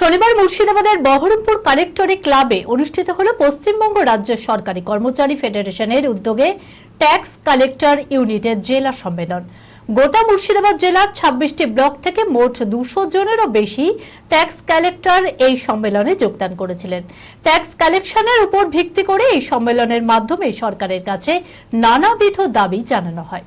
শনিবার মুর্শিদাবাদের বহরমপুর কালেক্টরি ক্লাবে অনুষ্ঠিত হল পশ্চিমবঙ্গ রাজ্য সরকারি কর্মচারী ফেডারেশনের উদ্যোগে ট্যাক্স কালেক্টর ইউনিটের জেলা সম্মেলন। গোটা মুর্শিদাবাদ জেলার ছাব্বিশটি ব্লক থেকে মোট দুশো জনেরও বেশি ট্যাক্স কালেক্টর এই সম্মেলনে যোগদান করেছিলেন। ট্যাক্স কালেকশনের উপর ভিত্তি করে এই সম্মেলনের মাধ্যমে সরকারের কাছে নানাবিধ দাবি জানানো হয়।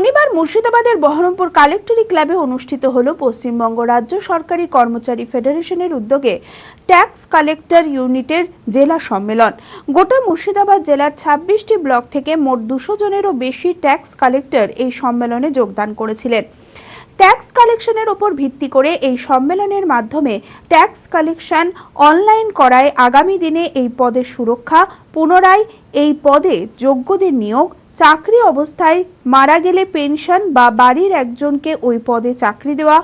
শনিবার মুর্শিদাবাদের বহরমপুর কালেক্টরি ক্লাবে অনুষ্ঠিত হল পশ্চিমবঙ্গ রাজ্য সরকারি কর্মচারী ফেডারেশনের উদ্যোগে ট্যাক্স কালেক্টর ইউনিটের জেলা সম্মেলন। গোটা মুর্শিদাবাদ জেলার ছাব্বিশটি ব্লক থেকে মোট দুশো জনেরও বেশি ট্যাক্স কালেক্টর এই সম্মেলনে যোগদান করেছিলেন। ট্যাক্স কালেকশনের ওপর ভিত্তি করে এই সম্মেলনের মাধ্যমে ট্যাক্স কালেকশন অনলাইন করায় আগামী দিনে এই পদের সুরক্ষা, পুনরায় এই পদে যোগ্যদের নিয়োগ চাকরি অবস্থায় মারা গেলে পেনশন বা বাড়ির একজনকে ওই পদে চাকরি দেওয়া,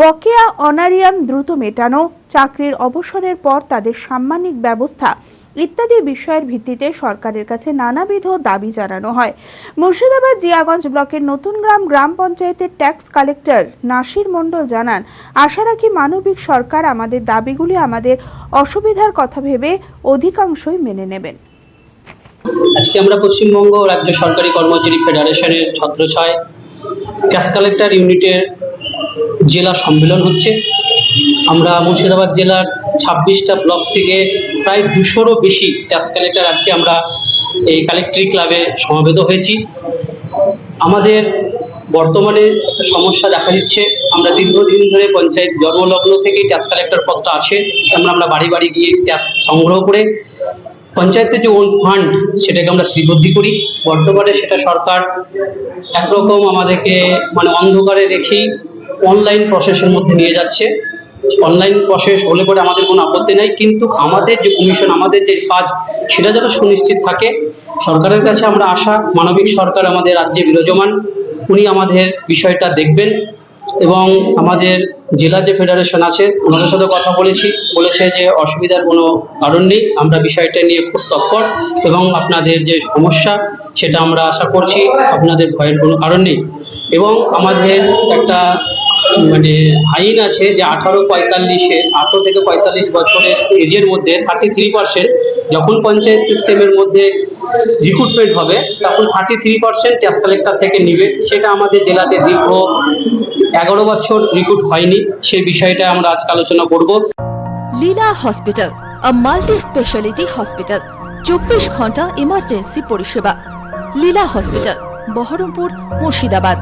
বকেয়া অনারিয়াম দ্রুত মেটানো, চাকরির অবসরের পর তাদের সাম্মানিক ব্যবস্থা ইত্যাদি বিষয়ের ভিত্তিতে সরকারের কাছে নানাবিধ দাবি জানানো হয়। মুর্শিদাবাদ জিয়াগঞ্জ ব্লকের নতুন গ্রাম গ্রাম পঞ্চায়েতের ট্যাক্স কালেক্টর নাসির মণ্ডল জানান, আশা রাখি মানবিক সরকার আমাদের দাবিগুলি আমাদের অসুবিধার কথা ভেবে অধিকাংশই মেনে নেবেন। আজকে আমরা পশ্চিমবঙ্গ রাজ্য সরকারি কর্মচারী ফেডারেশনের ছত্রছায় ক্যাশ কালেক্টর ইউনিটের জেলা সম্মেলন হচ্ছে। আমরা মুর্শিদাবাদ জেলার ছাব্বিশটা ব্লক থেকে প্রায় দুশোরও বেশি ক্যাশ কালেক্টর আজকে আমরা এই কালেক্টরি ক্লাবে সমবেত হয়েছি। আমাদের বর্তমানে একটা সমস্যা দেখা দিচ্ছে। আমরা দীর্ঘদিন ধরে পঞ্চায়েত জন্মলগ্ন থেকেই ট্যাক্স কালেক্টর পদটা আছে। আমরা আমরা বাড়ি বাড়ি গিয়ে ট্যাক্স সংগ্রহ করে পঞ্চায়েতের যে ওন ফান্ড সেটাকে আমরা শ্রীবদ্ধি করি। বর্তমানে সেটা সরকার একরকম আমাদেরকে মানে অন্ধকারে রেখেই অনলাইন প্রসেসের মধ্যে নিয়ে যাচ্ছে। অনলাইন প্রসেস হলে পরে আমাদের কোনো আপত্তি নাই। কিন্তু আমাদের যে কমিশন আমাদের যে কাজ, সেটা যেন সুনিশ্চিত থাকে। সরকারের কাছে আমরা আশা, মানবিক সরকার আমাদের রাজ্যে বিরাজমান। উনি আমাদের বিষয়টা দেখবেন এবং আমাদের জেলা যে ফেডারেশন আছে, ওনাদের সাথে কথা বলেছি। বলেছে যে অসুবিধার কোনো কারণ নেই, আমরা বিষয়টা নিয়ে খুব তৎপর এবং আপনাদের যে সমস্যা সেটা আমরা আশা করছি, আপনাদের ভয়ের কোনো কারণ নেই। এবং আমাদের একটা মানে আইন আছে যে আঠারো পঁয়তাল্লিশে, আঠারো থেকে পঁয়তাল্লিশ বছরের এজের মধ্যে থার্টি থ্রি পার্সেন্ট যখন পঞ্চায়েত সিস্টেমের মধ্যে রিক্রুটমেন্ট হবে, তখন thirty three percent tax collector থেকে নিবে। সেটা আমাদের জেলাতে দীর্ঘ এগারো বছর রিক্রুট হয়নি। সেই বিষয়টা আমরা আজকে আলোচনা করব। Leela hospital multi speciality hospital চব্বিশ ঘণ্টা ইমার্জেন্সি পরিষেবা। লীলা হসপিটাল, বহরমপুর, মুর্শিদাবাদ।